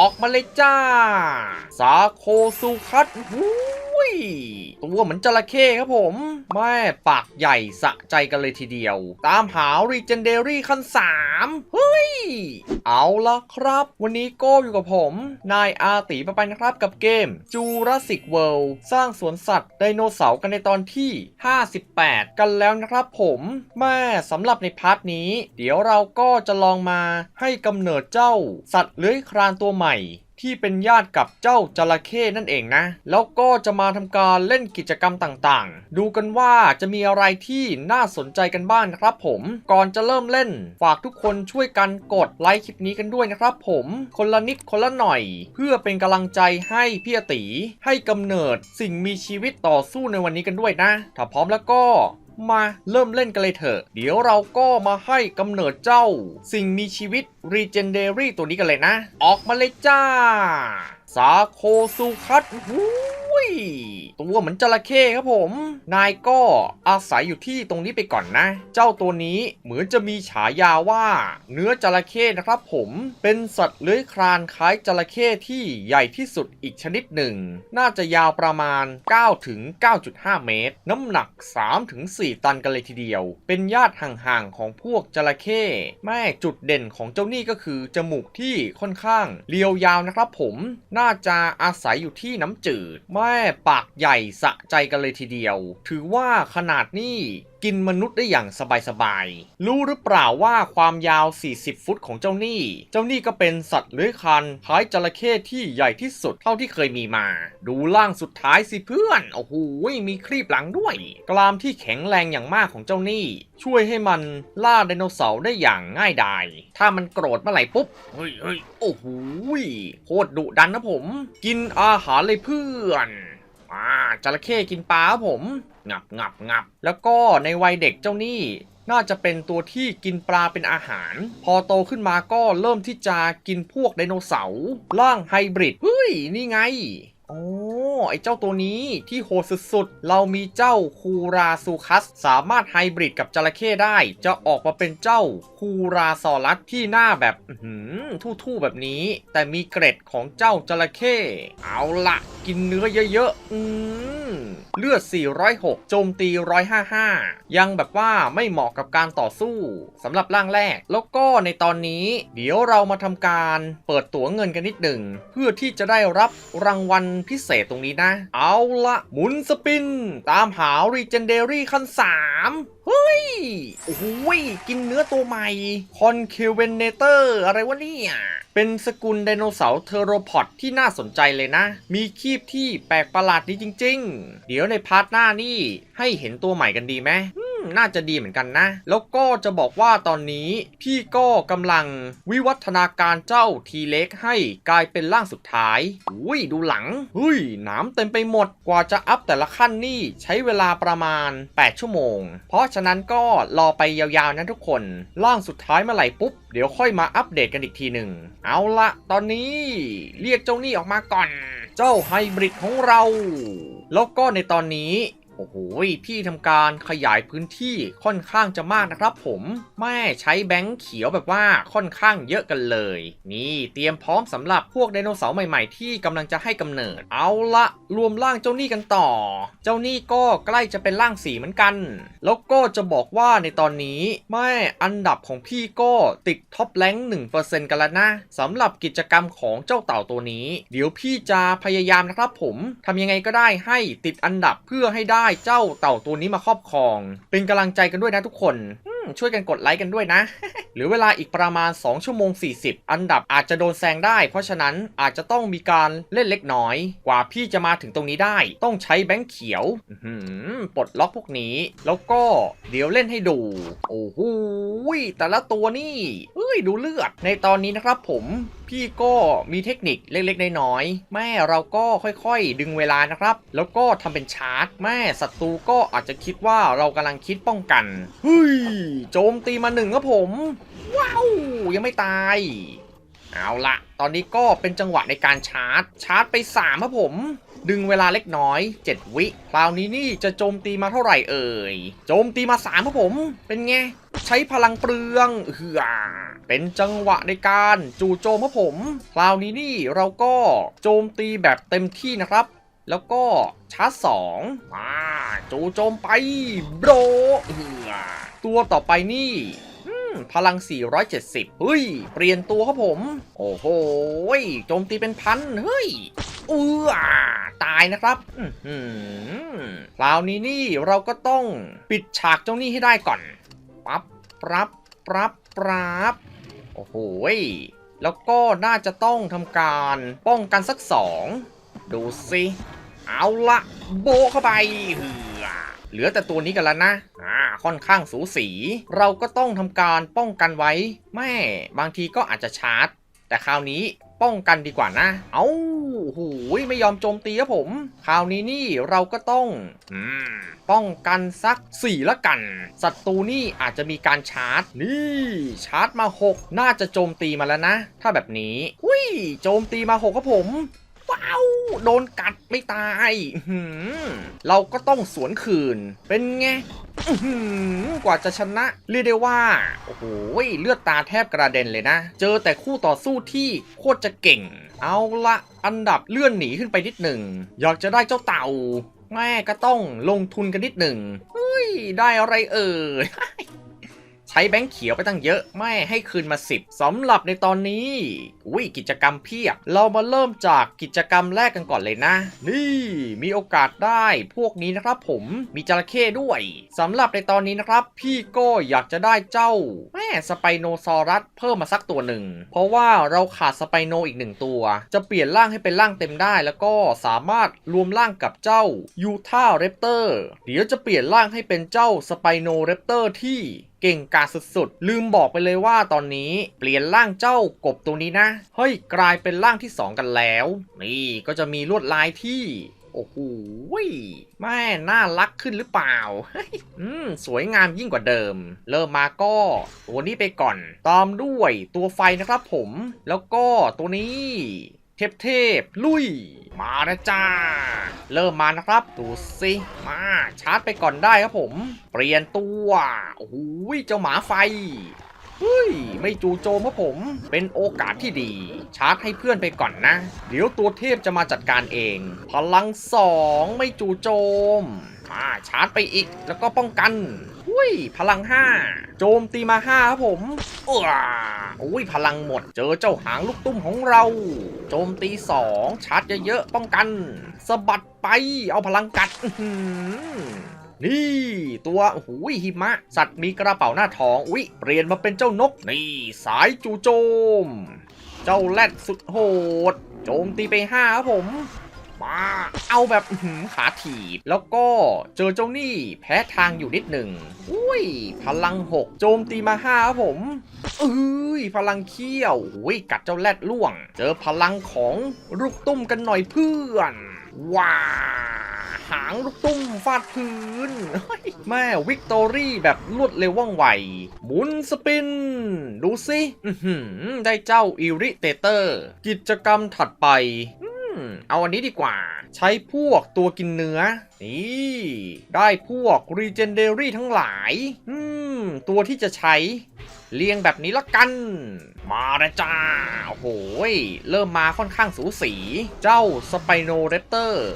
ออกมาเลยจ้า สาโคสุคัตหู ยตัวเหมือนจระเข้ครับผมแม่ปากใหญ่สะใจกันเลยทีเดียว ตามหารีเจนเดอรี่ขั้น3เฮ้ย เอาละครับ วันนี้โก้อยู่กับผม นายอาตีปะไปนะครับกับเกม Jurassic World สร้างสวนสัตว์ไดโนเสาร์กันในตอนที่ 58 กันแล้วนะครับผมแม่สำหรับในพาร์ทนี้ เดี๋ยวเราก็จะลองมาให้กำเนิดเจ้า สัตว์เลื้อยคลานตัวใหม่ ที่เป็นญาติกับเจ้าจระเข้นั่นเองนะ แล้วก็จะมาทำการเล่นกิจกรรมต่างๆ ดูกันว่าจะมีอะไรที่น่าสนใจกันบ้างนะครับผมก่อนจะเริ่มเล่น ฝากทุกคนช่วยกันกดไลค์คลิปนี้กันด้วยนะครับผมคนละนิดคนละหน่อย เพื่อเป็นกำลังใจให้พี่อตีให้กำเนิดสิ่งมีชีวิตต่อสู้ในวันนี้กันด้วยนะ ถ้าพร้อมแล้วก็ มาเริ่มเล่นกันเลยเถอะ เดี๋ยวเราก็มาให้กำเนิดเจ้า สิ่งมีชีวิต Regendary ตัวนี้กันเลยนะ ออกมาเลยจ้า สาโคซูคัตหูยตัวเหมือนจระเข้ครับผม นายก็อาศัยอยู่ที่ตรงนี้ไปก่อนนะ เจ้าตัวนี้เหมือนจะมีฉายาว่า เนื้อจระเข้นะครับผมเป็นสัตว์เลื้อยคลานคล้ายจระเข้ที่ใหญ่ที่สุดอีกชนิดหนึ่ง น่าจะยาวประมาณ 9 ถึง 9.5 เมตร น้ำหนัก 3 ถึง 4 ตันกันเลยทีเดียว เป็นญาติห่างๆของพวกจระเข้แม่จุดเด่นของเจ้านี่ก็คือจมูกที่ค่อนข้างเรียวยาวนะครับผม น่าจะอาศัยอยู่ที่น้ำจืดแม่ปากใหญ่สะใจกันเลยทีเดียว ถือว่าขนาดนี้ กินมนุษย์ได้อย่างสบายๆ รู้หรือเปล่าว่าความยาว 40 ฟุตของเจ้านี่ เจ้านี่ก็เป็นสัตว์เลื้อยคลานคล้ายจระเข้ที่ใหญ่ที่สุดเท่าที่เคยมีมา ดูล่างสุดท้ายสิเพื่อน โอ้โห มีครีบหลังด้วย กรามที่แข็งแรงอย่างมากของเจ้านี่ ช่วยให้มันล่าไดโนเสาร์ได้อย่างง่ายดาย ถ้ามันโกรธเมื่อไหร่ปุ๊บ เฮ้ยเฮ้ยโอ้โห โคตรดุดันนะผม กินอาหารเลยเพื่อนอ่าจระเข้กินปลาผม งับงับงับแล้วก็ในวัยเด็กเจ้านี่น่าจะเป็นตัวที่กินปลาเป็นอาหาร พอโตขึ้นมาก็เริ่มที่จะกินพวกไดโนเสาร์ร่างไฮบริดเฮ้ย นี่ไงโอ้ไอเจ้าตัวนี้ที่โหดสุดๆ เรามีเจ้าคูราซูคัส สามารถไฮบริดกับจระเข้ได้ จะออกมาเป็นเจ้าคูราซอรัสที่หน้าแบบหือทู่ๆแบบนี้ แต่มีเกร็ดของเจ้าจระเข้เอาละกินเนื้อเยอะๆอืม เลือด 406 โจมตี 155 ยังแบบว่าไม่เหมาะกับการต่อสู้สำหรับร่างแรก แล้วก็ในตอนนี้ เดี๋ยวเรามาทำการเปิดตั๋วเงินกันนิดหนึ่ง เพื่อที่จะได้รับรางวัลพิเศษตรงนี้นะ เอาละหมุนสปิน ตามหา Regendary ขั้น 3 เฮ้ย โอ้ยกินเนื้อตัวใหม่คอนเคเวนเนเตอร์อะไรวะเนี่ย เป็นสกุลไดโนเสาร์เทโรพอดที่น่าสนใจเลยนะ มีคีบที่แปลกประหลาดนี้จริง ๆ เดี๋ยวในพาร์ทหน้านี่ให้เห็นตัวใหม่กันดีไหม น่าจะดีเหมือนกันนะ แล้วก็จะบอกว่าตอนนี้พี่ก็กำลังวิวัฒนาการเจ้าทีเล็กให้กลายเป็นร่างสุดท้าย อุ้ยดูหลังเฮ้ยหนามเต็มไปหมดกว่าจะอัพแต่ละขั้นนี่ใช้เวลาประมาณ 8 ชั่วโมง เพราะฉะนั้นก็รอไปยาวๆนะทุกคน ร่างสุดท้ายเมื่อไหร่ปุ๊บเดี๋ยวค่อยมาอัปเดตกันอีกทีหนึ่ง เอาละตอนนี้เรียกเจ้านี่ออกมาก่อน เจ้าไฮบริดของเรา แล้วก็ในตอนนี้ โอ้โหพี่ทำการขยายพื้นที่ค่อนข้างจะมากนะครับผมแม่ใช้แบงค์เขียวแบบว่าค่อนข้างเยอะกันเลย นี่เตรียมพร้อมสำหรับพวกไดโนเสาร์ใหม่ๆ ที่กำลังจะให้กำเนิด เอาละรวมร่างเจ้านี่กันต่อ เจ้านี่ก็ใกล้จะเป็นร่างสีเหมือนกัน แล้วก็จะบอกว่าในตอนนี้แม่อันดับของพี่ก็ติดท็อปแรงค์1%กันแล้วนะสำหรับกิจกรรมของเจ้าเต่าตัวนี้ เดี๋ยวพี่จะพยายามนะครับผมทำยังไงก็ได้ให้ติดอันดับเพื่อให้ได้เจ้าเต่าตัวนี้มาครอบครอง เป็นกำลังใจกันด้วยนะทุกคนช่วยกันกดไลค์กันด้วยนะ หรือเวลาอีกประมาณ 2 ชั่วโมง 40 อันดับอาจจะโดนแซงได้ เพราะฉะนั้นอาจจะต้องมีการเล่นเล็กน้อย กว่าพี่จะมาถึงตรงนี้ได้ ต้องใช้แบงค์เขียวปลดล็อกพวกนี้ แล้วก็เดี๋ยวเล่นให้ดู โอ้โหแต่ละตัวนี่เอ้ยดูเลือด ในตอนนี้นะครับผมพี่ก็มีเทคนิคเล็กๆ น้อยๆ แม่เราก็ค่อยๆ ดึงเวลานะครับ แล้วก็ทำเป็นชาร์จ แม่ศัตรูก็อาจจะคิดว่าเรากำลังคิดป้องกัน เฮ้ยโจมตีมาหนึ่งครับผม ว้าว ยังไม่ตาย เอาละตอนนี้ก็เป็นจังหวะในการชาร์จ ชาร์จไป3ครับผม ดึงเวลาเล็กน้อย 7 วิคราวนี้นี่จะโจมตีมาเท่าไหร่เอ่ย โจมตีมา3ครับผม เป็นไง ใช้พลังเปลืองเฮือเป็นจังหวะในการจู่โจมครับผม คราวนี้นี่เราก็โจมตีแบบเต็มที่นะครับ แล้วก็ชาร์จสองมาจู่โจมไปโบรเฮือตัวต่อไปนี่อืมพลัง 470 เฮ้ย เปลี่ยนตัวครับผม โอ้โหยโจมตีเป็นพัน เฮ้ยเอือตายนะครับอื้อหือคราวนี้นี่เราก็ต้องปิดฉากเจ้าหนี้ให้ได้ก่อน ปั๊บปรับปรับปรับโอ้โหยแล้วก็น่าจะต้องทำการป้องกันสักสอง ดูสิเอาละโบเข้าไปเหลือแต่ตัวนี้กันแล้วนะ อ่า ค่อนข้างสูสี เราก็ต้องทำการป้องกันไว้ แม่ บางทีก็อาจจะชาร์จ แต่คราวนี้ป้องกันดีกว่านะ เอาหูยไม่ยอมโจมตีครับผม คราวนี้นี่เราก็ต้องอป้องกันสักสี่ละกัน ศัตรูนี่อาจจะมีการชาร์จ นี่ ชาร์จมา 6 น่าจะโจมตีมาแล้วนะ ถ้าแบบนี้ หุยโจมตีมา6ครับผม ว้าว โดนกัดไม่ตายเราก็ต้องสวนคืน เป็นไงกว่าจะชนะ เรียกได้ว่า โอ้โหเลือดตาแทบกระเด็นเลยนะ เจอแต่คู่ต่อสู้ที่โคตรจะเก่ง เอาละอันดับเลื่อนหนีขึ้นไปนิดหนึ่ง อยากจะได้เจ้าเต่า แม่ก็ต้องลงทุนกันนิดหนึ่งเฮ้ย ได้อะไรเอ่ย ใช้แบงค์เขียวไปตั้งเยอะไม่ให้คืนมา 10สำหรับในตอนนี้อุ้ยกิจกรรมเพียบ เรามาเริ่มจากกิจกรรมแรกกันก่อนเลยนะ นี่มีโอกาสได้พวกนี้นะครับผมมีจระเข้ด้วยสำหรับในตอนนี้นะครับ พี่ก็อยากจะได้เจ้าแม่สไปโนซอรัสเพิ่มมาสักตัวหนึ่ง เพราะว่าเราขาดสไปโนอีกหนึ่งตัว จะเปลี่ยนร่างให้เป็นร่างเต็มได้ แล้วก็สามารถรวมร่างกับเจ้ายูทาเรปเตอร์เดี๋ยวจะเปลี่ยนร่างให้เป็นเจ้าสไปโนเรปเตอร์ที่ เก่งกาจสุดๆ ลืมบอกไปเลยว่าตอนนี้เปลี่ยนร่างเจ้ากบตัวนี้นะ เฮ้ยกลายเป็นร่างที่ 2 กันแล้ว นี่ก็จะมีลวดลายที่โอ้โหแม่น่ารักขึ้นหรือเปล่า อืม สวยงามยิ่งกว่าเดิม เริ่มมาก็ตัวนี้ไปก่อน ตามด้วยตัวไฟนะครับผม แล้วก็ตัวนี้ เทพเทพลุย มาแล้วจ้า เริ่มมานะครับ ดูสิมาชาร์จไปก่อนได้ครับผม เปลี่ยนตัวโอ้โหเจ้าหมาไฟเฮ้ยไม่จู่โจมครับผม เป็นโอกาสที่ดี ชาร์จให้เพื่อนไปก่อนนะ เดี๋ยวตัวเทพจะมาจัดการเอง พลังสองไม่จู่โจมมาชาร์จไปอีกแล้วก็ป้องกัน อุ้ยพลัง5โจมตีมา5ครับผมอุ้ยพลังหมด เจอเจ้าหางลูกตุ้มของเรา โจมตี2ชาร์จเยอะๆป้องกันสะบัดไปเอาพลังกัดนี่ตัวโอ้โหหิมะ สัตว์มีกระเป๋าหน้าท้องอุ้ยเปลี่ยนมาเป็นเจ้านก นี่สายจู่โจม เจ้าแรดสุดโหด โจมตีไป5ครับผม มาเอาแบบหืขาถีบ แล้วก็เจอเจ้านี่แพ้ทางอยู่นิดหนึ่งอุ้ย พลัง 6 โจมตีมา5ครับผมเอ้ยพลังเขี้ยวอุ้ยกัดเจ้าแรดล่วง เจอพลังของลูกตุ้มกันหน่อยเพื่อนว้าหางลูกตุ้มฟาดพื้น แม่วิกตอรี่แบบรวดเร็วว่องไว หมุนสปิน ดูสิได้เจ้าอิริเตเตอร์ กิจกรรมถัดไป เอาอันนี้ดีกว่า ใช้พวกตัวกินเนื้อ นี่ ได้พวก Legendary ทั้งหลาย อืม ตัวที่จะใช้ เรียงแบบนี้ละกัน มาแล้วจ้า โอ้โหยเริ่มมาค่อนข้างสูสี เจ้าสไปโนเรปเตอร์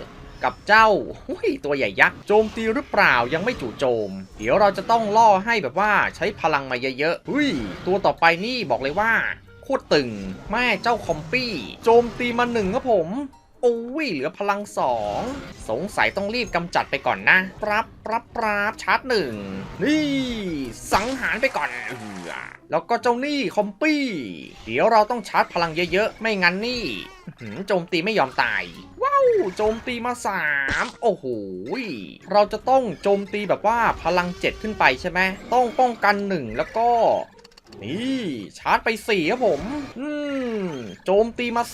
กับเจ้าหุ้ยตัวใหญ่ยักษ์โจมตีหรือเปล่ายังไม่จู่โจม เดี๋ยวเราจะต้องล่อให้แบบว่าใช้พลังมาเยอะๆหุ้ยตัวต่อไปนี่บอกเลยว่า โคตรตึง แม่เจ้าคอมปี้ โจมตีมาหนึ่งครับผมโอ้ยเหลือพลังสองสงสัยต้องรีบกำจัดไปก่อนนะปรับปรับปรับชาร์จหนึ่งนี่ สังหารไปก่อนเออแล้วก็เจ้านี่คอมปี้ เดี๋ยวเราต้องชาร์จพลังเยอะๆ ไม่งั้นนี่โจมตีไม่ยอมตาย ว้าวโจมตีมา3โอ้โหเราจะต้องโจมตีแบบว่าพลัง7ขึ้นไปใช่ไหมต้องป้องกัน1แล้วก็ นี่ชาร์จไป4ครับผม อืมโจมตีมา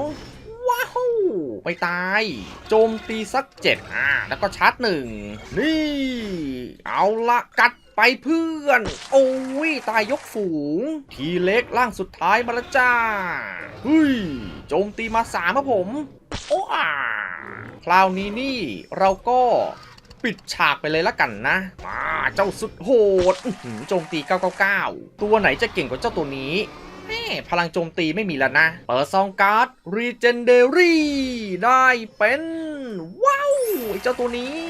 2ว้าวไม่ตาย โจมตีสัก7อ่าแล้วก็ชาร์จ1นี่ เอาละกัดไปเพื่อน โอ้ย ตายยกฝูง ทีเล็กร่างสุดท้ายมาแล้วจ้าเฮ้ยโจมตีมาสามครับผม โอ้อาคราวนี้นี่เราก็ ปิดฉากไปเลยละกันนะ มาเจ้าสุดโหดโจมตี 999 ตัวไหนจะเก่งกว่าเจ้าตัวนี้แม่พลังโจมตีไม่มีแล้วนะ เปิดซองการ์ดรีเจนเดอรี่ได้เป็น ว้าว ไอ้เจ้าตัวนี้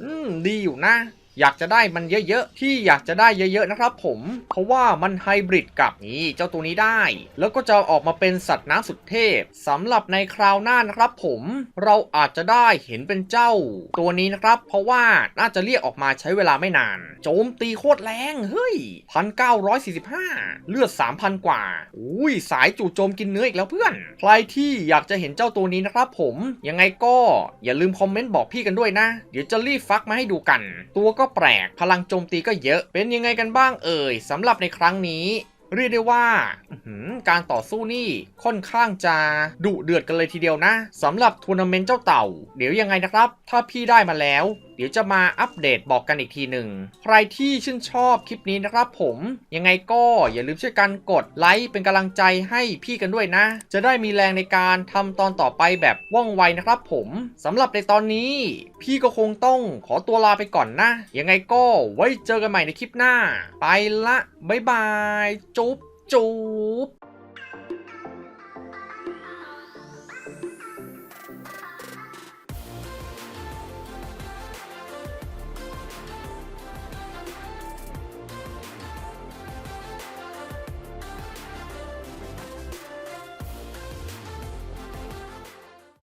อืม ดีอยู่นะ อยากจะได้มันเยอะๆ ที่อยากจะได้เยอะๆนะครับผม เพราะว่ามันไฮบริดกับนี่เจ้าตัวนี้ได้ แล้วก็จะออกมาเป็นสัตว์น้ำสุดเทพสำหรับในคราวหน้านะครับผมเราอาจจะได้เห็นเป็นเจ้า ตัวนี้นะครับ เพราะว่าน่าจะเรียกออกมาใช้เวลาไม่นาน โจมตีโคตรแรงเฮ้ย1945เลือด3,000กว่าอุ้ยสายจู่โจมกินเนื้ออีกแล้วเพื่อน ใครที่อยากจะเห็นเจ้าตัวนี้นะครับผมยังไงก็อย่าลืมคอมเมนต์บอกพี่กันด้วยนะ เดี๋ยวจะรีบฟักมาให้ดูกัน ตัวก็แปลก พลังโจมตีก็เยอะ เป็นยังไงกันบ้างเอ่ยสำหรับในครั้งนี้ เรียกได้ว่าการต่อสู้นี่ค่อนข้างจะดุเดือดกันเลยทีเดียวนะสำหรับทัวร์นาเมนต์เจ้าเต่า เดี๋ยวยังไงนะครับ ถ้าพี่ได้มาแล้ว ดี๋ยวจะมาอัปเดตบอกกันอีกทีหนึ่ง ใครที่ชื่นชอบคลิปนี้นะครับผม ยังไงก็อย่าลืมช่วยกันกดไลค์เป็นกำลังใจให้พี่กันด้วยนะ จะได้มีแรงในการทำตอนต่อไปแบบว่องไวนะครับผมสำหรับในตอนนี้ พี่ก็คงต้องขอตัวลาไปก่อนนะ ยังไงก็ไว้เจอกันใหม่ในคลิปหน้า ไปละบ๊ายบาย จุ๊บจุ๊บ